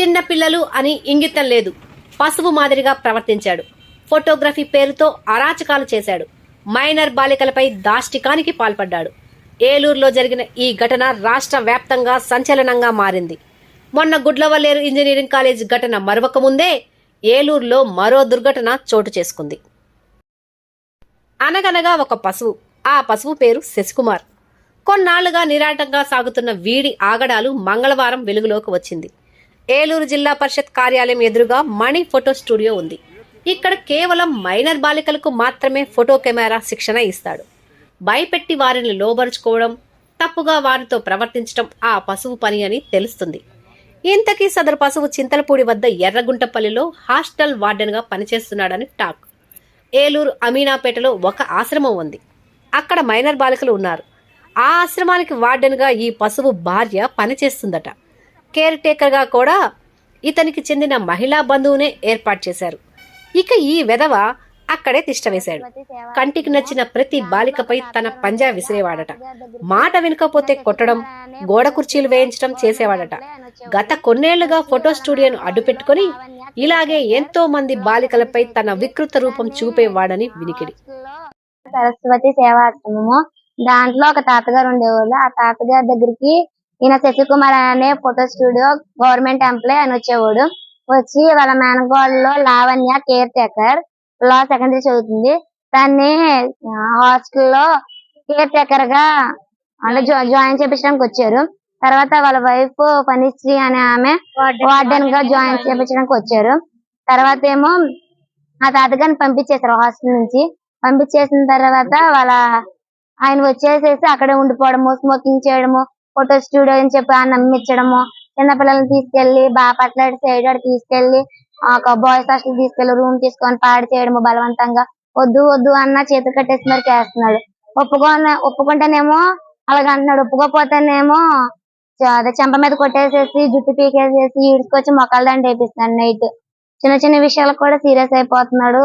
చిన్న పిల్లలు అని ఇంగితం లేదు. పసుపు మాదిరిగా ప్రవర్తించాడు. ఫోటోగ్రఫీ పేరుతో అరాచకాలు చేశాడు. మైనర్ బాలికలపై దాష్టికానికి పాల్పడ్డాడు. ఏలూరులో జరిగిన ఈ ఘటన రాష్ట్ర వ్యాప్తంగా సంచలనంగా మారింది. మొన్న గుడ్లవల్లేరు ఇంజనీరింగ్ కాలేజ్ ఘటన మరొక ముందే ఏలూరులో మరో దుర్ఘటన చోటు చేసుకుంది. అనగనగా ఒక పశువు. ఆ పశువు పేరు శశికుమార్. కొన్నాళ్ళుగా నిరాటంగా సాగుతున్న వీడి ఆగడాలు మంగళవారం వెలుగులోకి వచ్చింది. ఏలూరు జిల్లా పరిషత్ కార్యాలయం ఎదురుగా మణి ఫోటో స్టూడియో ఉంది. ఇక్కడ కేవలం మైనర్ బాలికలకు మాత్రమే ఫోటో కెమెరా శిక్షణ ఇస్తాడు. భయపెట్టి వారిని లోబరుచుకోవడం తప్పుగా వారితో ప్రవర్తించడం ఆ పశువు పని అని తెలుస్తుంది. ఇంతకీ సదరు పశువు చింతలపూడి వద్ద ఎర్రగుంటపల్లిలో హాస్టల్ వార్డెన్గా పనిచేస్తున్నాడని టాక్. ఏలూరు అమీనాపేటలో ఒక ఆశ్రమం ఉంది. అక్కడ మైనర్ బాలికలు ఉన్నారు. ఆ ఆశ్రమానికి వార్డెన్గా ఈ పశువు భార్య పనిచేస్తుందట. కేర్ టేకర్గా కూడా ఇతనికి చెందిన మహిళా బంధువునే ఏర్పాటు చేశారు. ఇక ఈ వెధవ అక్కడే తిష్టవేశాడు కంటికి నచ్చిన ప్రతి బాలికపై తన పంజా విసిరేవాడట. మాట వినకపోతే కొట్టడం గోడ కుర్చీలు వేయించడం చేసేవాడట. గత కొన్నేళ్ళుగా ఫోటో స్టూడియోను అడ్డుపెట్టుకుని ఇలాగే ఎంతో మంది బాలికలపై తన వికృత రూపం చూపేవాడని వినికిడి. సరస్వతి సేవాశ్రమము. దాంట్లో ఒక తాతగారు ఉండేవాళ్ళు. ఆ తాతగారి దగ్గరికి ఈయన శశికుమార్ అనే ఫోటో స్టూడియో గవర్నమెంట్ ఎంప్లాయ్ అని వచ్చేవాడు. వచ్చి వాళ్ళ మేనగోడలో లావణ్య కేర్ టేకర్ లా సెకండరీ చదువుతుంది దాన్ని హాస్టల్లో కేర్ టేకర్గా అంటే జాయిన్ చేపించడానికి వచ్చారు. తర్వాత వాళ్ళ వైఫ్ పనిశ్రీ అనే ఆమె వార్డెన్గా జాయిన్ చేపించడానికి వచ్చారు. తర్వాత ఏమో ఆ తాతగారిని పంపించేశారు హాస్టల్ నుంచి. పంపించేసిన తర్వాత వాళ్ళ ఆయన వచ్చేసేసి అక్కడే ఉండిపోవడము స్మోకింగ్ చేయడము ఫోటో స్టూడియో అని చెప్పి ఆ నమ్మించడము. చిన్న పిల్లల్ని తీసుకెళ్ళి బాపట్ల సైడ్ అటు తీసుకెళ్ళి ఒక బాయ్స్ హాస్టల్ తీసుకెళ్ళి రూమ్ తీసుకొని పాడు చేయడము బలవంతంగా. వద్దు వద్దు అన్న చేతులు కట్టేసి మరి చేస్తున్నాడు. ఒప్పుకో ఒప్పుకుంటేనేమో అలాగ అంటున్నాడు. ఒప్పుకోపోతేనేమో అదే చెంప మీద కొట్టేసేసి జుట్టు పీకేసేసి ఈడ్చుకొచ్చి మొక్కలు దండ వేపిస్తున్నాడు నైట్. చిన్న చిన్న విషయాలకు కూడా సీరియస్ అయిపోతున్నాడు.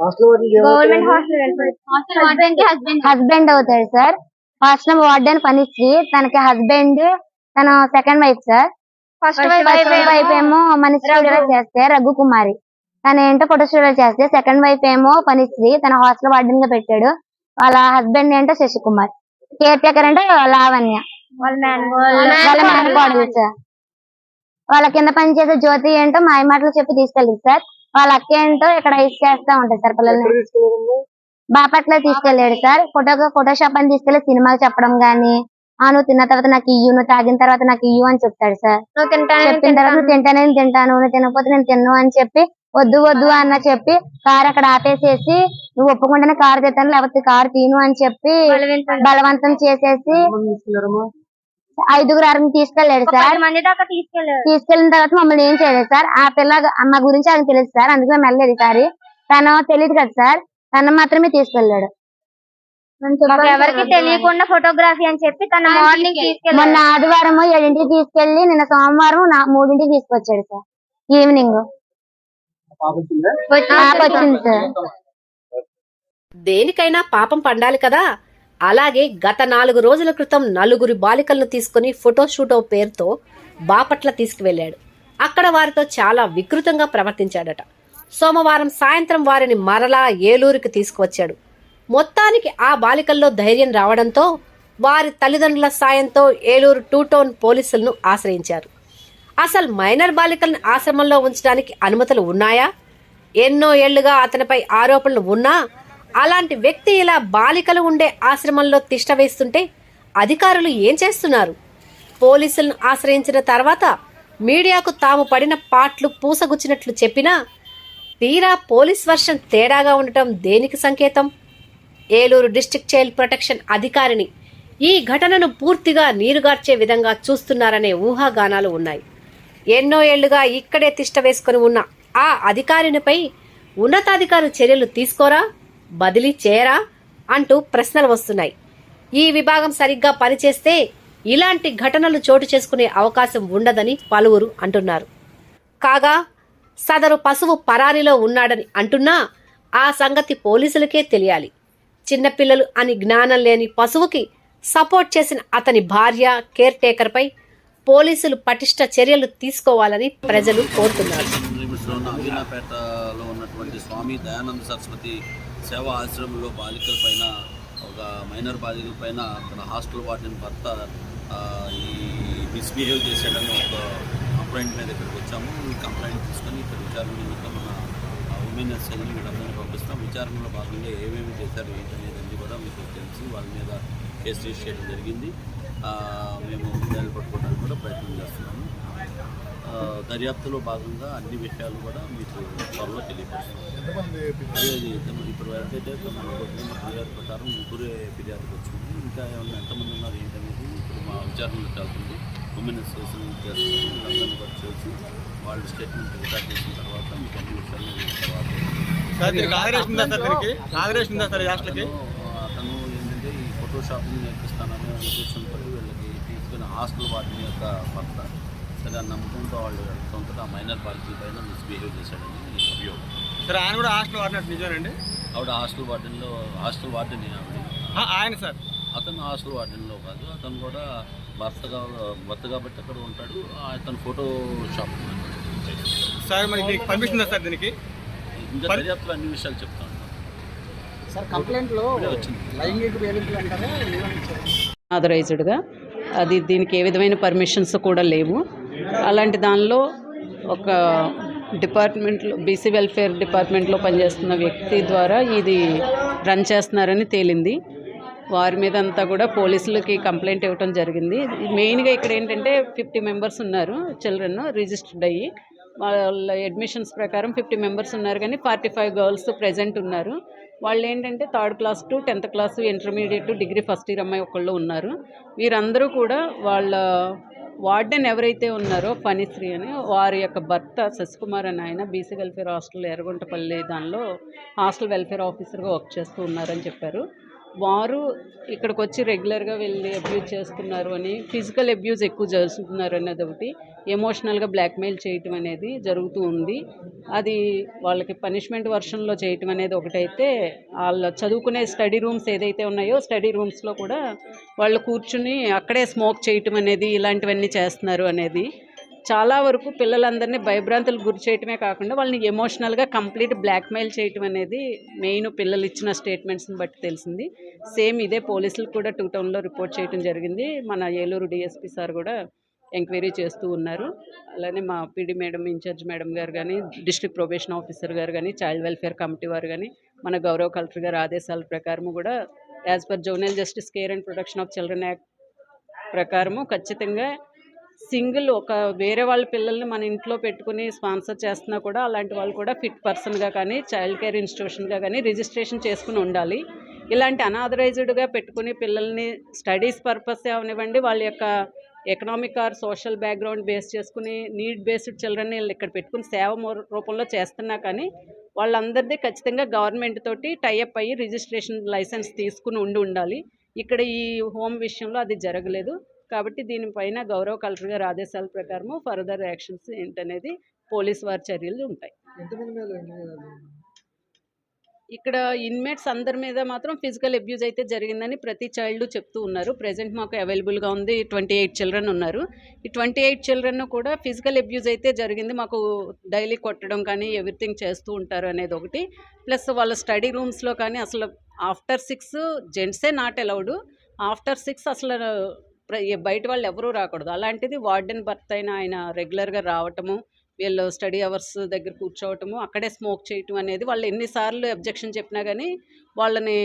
హాస్టల్? హస్బెండ్ అవుతాడు సార్ హాస్టల్ వార్డెన్ పనిశ్రీ తనకి హస్బెండ్ తన second wife sir first wife ఏమో మనిషి స్టూడియోలో చేస్తే రఘు కుమారి. తన ఏంటో ఫోటో స్టూడియో చేస్తే సెకండ్ వైఫ్ ఏమో పనిశ్రీ తన హాస్టల్ వార్డెన్గా పెట్టాడు. వాళ్ళ హస్బెండ్ ఏంటో శశికుమార్. కేర్ టేకర్ అంటే లావణ్య. వాళ్ళ మేనకోడలు సార్ వాళ్ళ కింద పని చేసే జ్యోతి ఏంటో మాయ మాటలు చెప్పి తీసుకెళ్ళింది సార్ వాళ్ళ అక్క ఏంటో ఇక్కడ ఐస్ చేస్తా ఉంటాయి సార్ పిల్లల్ని? బాపట్ల తీసుకెళ్ళాడు సార్. ఫోటో ఫోటోషాప్ అని తీసుకెళ్ళి సినిమాలు చెప్పడం గానీ ఆ నువ్వు తిన్న తర్వాత నాకు ఇయ్యు నువ్వు తాగిన తర్వాత నాకు ఇయ్యు అని చెప్తాడు సార్. చెప్పిన తర్వాత నువ్వు తింటానే. నేను తింటాను నువ్వు తినకపోతే నేను తిన్ను అని చెప్పి వద్దు వద్దు అన్న చెప్పి కార్ అక్కడ ఆపేసేసి నువ్వు ఒప్పుకుంటేనే కారు తెస్తాను లేకపోతే కారు తీను అని చెప్పి బలవంతం చేసేసి? ఐదుగురు ఆరుగురు తీసుకెళ్ళాడు సార్. మంది దాకా తీసుకెళ్ళారు తీసుకెళ్ళిన తర్వాత మమ్మల్ని ఏం చేయలేదు సార్. ఆ పిల్ల మా గురించి ఆయనకు తెలియదు సార్. అందుకే మేము వెళ్ళలేదు ఈసారి తను తెలియదు కదా సార్. తను మాత్రమే తీసుకెళ్ళాడు. మాకు ఎవరికి తెలియకుండా ఫోటోగ్రఫీ అని చెప్పి తన మార్నింగ్ మొన్న ఆదివారం ఏడింటికి తీసుకెళ్ళి నిన్న సోమవారం నా మూడింటికి తీసుకొచ్చాడు సార్. ఈవినింగ్. వచ్చింది సార్. దేనికైనా పాపం పండాలి కదా. అలాగే గత నాలుగు రోజుల క్రితం నలుగురి బాలికలను తీసుకుని ఫోటోషూటో పేరుతో బాపట్ల తీసుకువెళ్ళాడు. అక్కడ వారితో చాలా వికృతంగా ప్రవర్తించాడట. సోమవారం సాయంత్రం వారిని మరలా ఏలూరుకి తీసుకువచ్చాడు. మొత్తానికి ఆ బాలికల్లో ధైర్యం రావడంతో వారి తల్లిదండ్రుల సాయంతో ఏలూరు టూ టౌన్ పోలీసులను ఆశ్రయించారు. అసలు మైనర్ బాలికలను ఆశ్రమంలో ఉంచడానికి అనుమతులు ఉన్నాయా? ఎన్నో ఏళ్ళుగా అతనిపై ఆరోపణలు ఉన్నా అలాంటి వ్యక్తి ఇలా బాలికలు ఉండే ఆశ్రమంలో తిష్ట వేస్తుంటే అధికారులు ఏం చేస్తున్నారు? పోలీసులను ఆశ్రయించిన తర్వాత మీడియాకు తాము పడిన పాట్లు పూసగుచ్చినట్లు చెప్పినా తీరా పోలీస్ వర్షం తేడాగా ఉండటం దేనికి సంకేతం? ఏలూరు డిస్టిక్ చైల్డ్ ప్రొటెక్షన్ అధికారిని ఈ ఘటనను పూర్తిగా నీరుగార్చే విధంగా చూస్తున్నారనే ఊహాగానాలు ఉన్నాయి. ఎన్నో ఏళ్ళుగా ఇక్కడే తిష్ట వేసుకొని ఉన్న ఆ అధికారినిపై ఉన్నతాధికారులు చర్యలు తీసుకోరా? బదిలీ చేయరా అంటూ ప్రశ్నలు వస్తున్నాయి. ఈ విభాగం సరిగ్గా పనిచేస్తే ఇలాంటి ఘటనలు చోటు చేసుకునే అవకాశం ఉండదని పలువురు అంటున్నారు. కాగా సదరు పశువు పరారీలో ఉన్నాడని అంటున్నా ఆ సంగతి పోలీసులకే తెలియాలి. చిన్నపిల్లలు అని జ్ఞానం లేని పశువుకి సపోర్ట్ చేసిన అతని భార్య కేర్ టేకర్పై పోలీసులు పటిష్ట చర్యలు తీసుకోవాలని ప్రజలు కోరుతున్నారు. ఉన్న అమీనాపేటలో ఉన్నటువంటి స్వామి దయానంద సరస్వతి సేవా ఆశ్రమంలో బాలికల పైన ఒక మైనర్ బాలికల పైన అక్కడ హాస్టల్ వాటిని భర్త ఈ మిస్బిహేవ్ చేశాడని ఒక కంప్లైంట్ మీద ఇక్కడికి వచ్చాము. ఈ కంప్లైంట్ తీసుకొని ఇక్కడ విచారణ నిమిత్తం మన ఉమెన్ ఎస్ఐని వీళ్ళందరినీ పంపిస్తాం. విచారణలో భాగంగా ఏమేమి చేశారు ఏంటనేది కూడా మీకు తెలిసి వాళ్ళ మీద కేసు రిజిస్టర్ చేయడం జరిగింది మేము నిజాలు పట్టుకోవడానికి కూడా ప్రయత్నం చేస్తున్నాము. దర్యాప్తులో భాగంగా అన్ని విషయాలు కూడా మీకు త్వరలో తెలియపరుస్తాం. ఇంతమంది ఇప్పుడు తొమ్మిది కోట్ల ఫిర్యాదు ప్రకారం ముగ్గురే ఫిర్యాదుకు వచ్చింది. ఇంకా ఏమన్నా ఎంతమంది ఉన్నారు ఏంటనేది ఇప్పుడు మా విచారణలో చాలుతుంది ఉమెన్ అసోసియేషన్ చేస్తుంది వీళ్ళందరినీ కూడా చేసి వాళ్ళు స్టేట్మెంట్ రికార్డ్ చేసిన తర్వాత మీకు అన్ని విషయాలు తర్వాత అతను ఏంటంటే ఈ ఫోటో షాపింగ్ నేర్పిస్తాననే ఉద్దేశంతో వీళ్ళకి తీసుకుని హాస్టల్ వాటిని యొక్క భర్త ఆ నమ్మకంతో వాళ్ళు ఆ మైనర్ బాలికల పైన మిస్బిహేవ్ చేశాడని అభియోగం. సార్ ఆయన కూడా హాస్టల్ వాడినట్టు నిజమేనండి? ఆవిడ హాస్టల్ వార్డెన్లో హాస్టల్ వార్డెన్ ఆవిడ. ఆ, ఆయన సార్. అతను హాస్టల్ వార్డెన్లో కాదు అతను కూడా భర్తగా భర్త కాబట్టి అక్కడ ఉంటాడు. అతను ఫోటో షాప్ సార్ మరి మీకు పర్మిషన్ ఉందా సార్ దీనికి? ఇంకా దర్యాప్తులో అన్ని విషయాలు చెప్తా ఉంటాను సార్ కంప్లైంట్లో ఇప్పుడే వచ్చింది. లైంగిక వేధింపులు అంటారా? ఏమని ఆథరైజ్డ్గా. అది దీనికి ఏ విధమైన పర్మిషన్స్ కూడా లేవు. అలాంటి దానిలో ఒక డిపార్ట్మెంట్లో బీసీ వెల్ఫేర్ డిపార్ట్మెంట్లో పనిచేస్తున్న వ్యక్తి ద్వారా ఇది రన్ చేస్తున్నారని తేలింది. వారి మీద అంతా కూడా పోలీసులకి కంప్లైంట్ ఇవ్వటం జరిగింది. మెయిన్గా ఇక్కడ ఏంటంటే ఫిఫ్టీ మెంబర్స్ ఉన్నారు చిల్డ్రన్ రిజిస్టర్డ్ అయ్యి. వాళ్ళ అడ్మిషన్స్ ప్రకారం ఫిఫ్టీ మెంబర్స్ ఉన్నారు కానీ ఫార్టీ ఫైవ్ గర్ల్స్ ప్రజెంట్ ఉన్నారు. వాళ్ళు ఏంటంటే third class to tenth class intermediate degree first year అమ్మాయి ఒకళ్ళు ఉన్నారు. వీరందరూ కూడా వాళ్ళ వార్డెన్ ఎవరైతే ఉన్నారో ఫణిశ్రీ అని వారి యొక్క భర్త శశికుమార్ అని ఆయన బీసీ వెల్ఫేర్ హాస్టల్ ఎర్రగుంటపల్లి దానిలో హాస్టల్ వెల్ఫేర్ ఆఫీసర్గా వర్క్ చేస్తూ ఉన్నారని చెప్పారు. వారు ఇక్కడికి వచ్చి రెగ్యులర్గా వెళ్ళి అబ్యూజ్ చేస్తున్నారు అని ఫిజికల్ అబ్యూజ్ ఎక్కువ చేస్తున్నారు అనేది ఒకటి. ఎమోషనల్గా బ్లాక్మెయిల్ చేయటం అనేది జరుగుతూ ఉంది. అది వాళ్ళకి పనిష్మెంట్ వర్షన్లో చేయటం అనేది ఒకటైతే వాళ్ళ చదువుకునే స్టడీ రూమ్స్ ఏదైతే ఉన్నాయో స్టడీ రూమ్స్లో కూడా వాళ్ళు కూర్చుని అక్కడే స్మోక్ చేయటం అనేది ఇలాంటివన్నీ చేస్తున్నారు అనేది చాలా వరకు పిల్లలందరినీ భయభ్రాంతులకు గురి చేయటమే కాకుండా వాళ్ళని ఎమోషనల్గా కంప్లీట్ బ్లాక్మెయిల్ చేయటం అనేది మెయిన్ పిల్లలు ఇచ్చిన స్టేట్మెంట్స్ని బట్టి తెలిసింది. సేమ్ ఇదే పోలీసులకు కూడా టూ టౌన్లో రిపోర్ట్ చేయడం జరిగింది. మన ఏలూరు డిఎస్పీ సార్ కూడా ఎంక్వైరీ చేస్తూ ఉన్నారు. అలానే మా పీడీ మేడం ఇన్ఛార్జ్ మేడం గారు కానీ డిస్ట్రిక్ట్ ప్రొబేషన్ ఆఫీసర్ గారు కానీ చైల్డ్ వెల్ఫేర్ కమిటీ వారు కానీ మన గౌరవ కలెక్టర్ గారి ఆదేశాల ప్రకారము కూడా as per zonal justice care and protection of children act ప్రకారము ఖచ్చితంగా సింగిల్ ఒక వేరే వాళ్ళ పిల్లల్ని మన ఇంట్లో పెట్టుకుని స్పాన్సర్ చేస్తున్నా కూడా అలాంటి వాళ్ళు కూడా ఫిట్ పర్సన్గా కానీ చైల్డ్ కేర్ ఇన్స్టిట్యూషన్గా కానీ రిజిస్ట్రేషన్ చేసుకుని ఉండాలి. ఇలాంటి అనాథరైజ్డ్గా పెట్టుకుని పిల్లల్ని స్టడీస్ పర్పస్ అవనివ్వండి. వాళ్ళ యొక్క economic or social background base చేసుకుని నీడ్ బేస్డ్ చిల్డ్రన్ని వీళ్ళు ఇక్కడ పెట్టుకుని సేవ రూపంలో చేస్తున్నా కానీ వాళ్ళందరిది ఖచ్చితంగా గవర్నమెంట్ తోటి టైఅప్ అయ్యి రిజిస్ట్రేషన్ లైసెన్స్ తీసుకుని ఉండి ఉండాలి. ఇక్కడ ఈ హోమ్ విషయంలో అది జరగలేదు. కాబట్టి దీనిపైన గౌరవ కలెక్టర్ గారి ఆదేశాల ప్రకారము ఫర్దర్ యాక్షన్స్ ఏంటనేది పోలీస్ వారి చర్యలు ఉంటాయి. ఇక్కడ ఇన్మేట్స్ అందరి మీద మాత్రం ఫిజికల్ అబ్యూజ్ అయితే జరిగిందని ప్రతి చైల్డ్ చెప్తూ ఉన్నారు. ప్రజెంట్ మాకు అవైలబుల్గా ఉంది. ట్వంటీ ఎయిట్ చిల్డ్రన్ ఉన్నారు. ఈ ట్వంటీ ఎయిట్ చిల్డ్రన్ కూడా ఫిజికల్ అబ్యూజ్ అయితే జరిగింది. మాకు డైలీ కొట్టడం కానీ ఎవ్రీథింగ్ చేస్తూ ఉంటారు అనేది ఒకటి. ప్లస్ వాళ్ళ స్టడీ రూమ్స్లో కానీ అసలు ఆఫ్టర్ సిక్స్ జెంట్సే నాట్ అలౌడ్. ఆఫ్టర్ సిక్స్ అసలు బయట వాళ్ళు ఎవరూ రాకూడదు. అలాంటిది వార్డెన్ భర్త అయిన ఆయన రెగ్యులర్గా రావటము వీళ్ళు స్టడీ అవర్స్ దగ్గర కూర్చోవటము అక్కడే స్మోక్ చేయటం అనేది వాళ్ళు ఎన్నిసార్లు అబ్జెక్షన్ చెప్పినా కానీ వాళ్ళని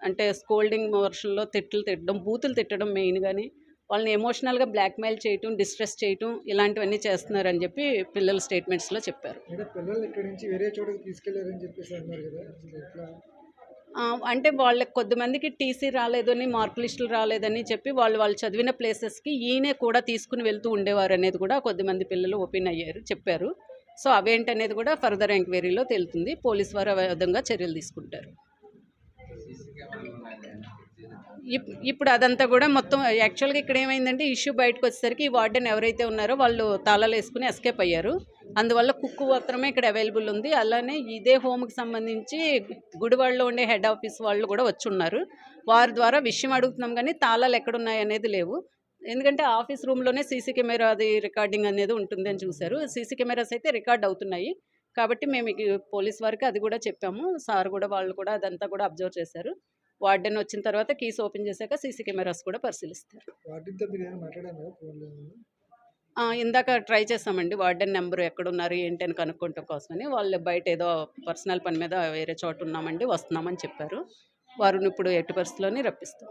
అంటే స్కోల్డింగ్ వర్షన్లో తిట్లు తిట్టడం బూతులు తిట్టడం మెయిన్ కానీ వాళ్ళని ఎమోషనల్గా బ్లాక్మెయిల్ చేయటం డిస్ట్రెస్ చేయటం ఇలాంటివన్నీ చేస్తున్నారని చెప్పి పిల్లల స్టేట్మెంట్స్లో చెప్పారు. పిల్లలు ఇక్కడి నుంచి వేరే చోటకి తీసుకెళ్ళారని చెప్పేసి అన్నారు కదా అంటే వాళ్ళకి కొద్దిమందికి టీసీ రాలేదని మార్క్ లిస్టులు రాలేదని చెప్పి వాళ్ళు వాళ్ళు చదివిన ప్లేసెస్కి ఈయనే కూడా తీసుకుని వెళ్తూ ఉండేవారు అనేది కూడా కొద్దిమంది పిల్లలు ఓపెన్ అయ్యారు చెప్పారు. సో అవేంటనేది కూడా ఫర్దర్ ఎంక్వైరీలో తెలుతుంది. పోలీస్ వారు ఆ విధంగా చర్యలు తీసుకుంటారు. ఇప్పుడు అదంతా కూడా మొత్తం యాక్చువల్గా ఇక్కడ ఏమైందంటే ఇష్యూ బయటకు వచ్చేసరికి ఈ వార్డెన్ ఎవరైతే ఉన్నారో వాళ్ళు తాళాలు వేసుకుని ఎస్కేప్ అయ్యారు. అందువల్ల కుక్కు మాత్రమే ఇక్కడ అవైలబుల్ ఉంది. అలానే ఇదే హోమ్కి సంబంధించి గుడివాడలో ఉండే హెడ్ ఆఫీస్ వాళ్ళు కూడా వచ్చి ఉన్నారు వారి ద్వారా విషయం అడుగుతున్నాం కానీ తాళాలు ఎక్కడున్నాయి అనేది లేవు. ఎందుకంటే ఆఫీస్ రూమ్లోనే సీసీ కెమెరా అది రికార్డింగ్ అనేది ఉంటుంది అని చూశారు. సీసీ కెమెరాస్ అయితే రికార్డ్ అవుతున్నాయి. కాబట్టి మేము పోలీస్ వారికి అది కూడా చెప్పాము. సార్ కూడా వాళ్ళు కూడా అదంతా కూడా అబ్జర్వ్ చేశారు. వార్డెన్ వచ్చిన తర్వాత కీస్ ఓపెన్ చేశాక సీసీ కెమెరాస్ కూడా పరిశీలిస్తారు. ఇందాక ట్రై చేస్తామండి వార్డెన్ నెంబర్ ఎక్కడున్నారు ఏంటి అని కనుక్కోవటం కోసమని. వాళ్ళు బయట ఏదో పర్సనల్ పని మీద వేరే చోట ఉన్నామండి వస్తున్నామని చెప్పారు. వారిని ఇప్పుడు ఎట్టి పరిస్థితుల్లోనే రప్పిస్తాం.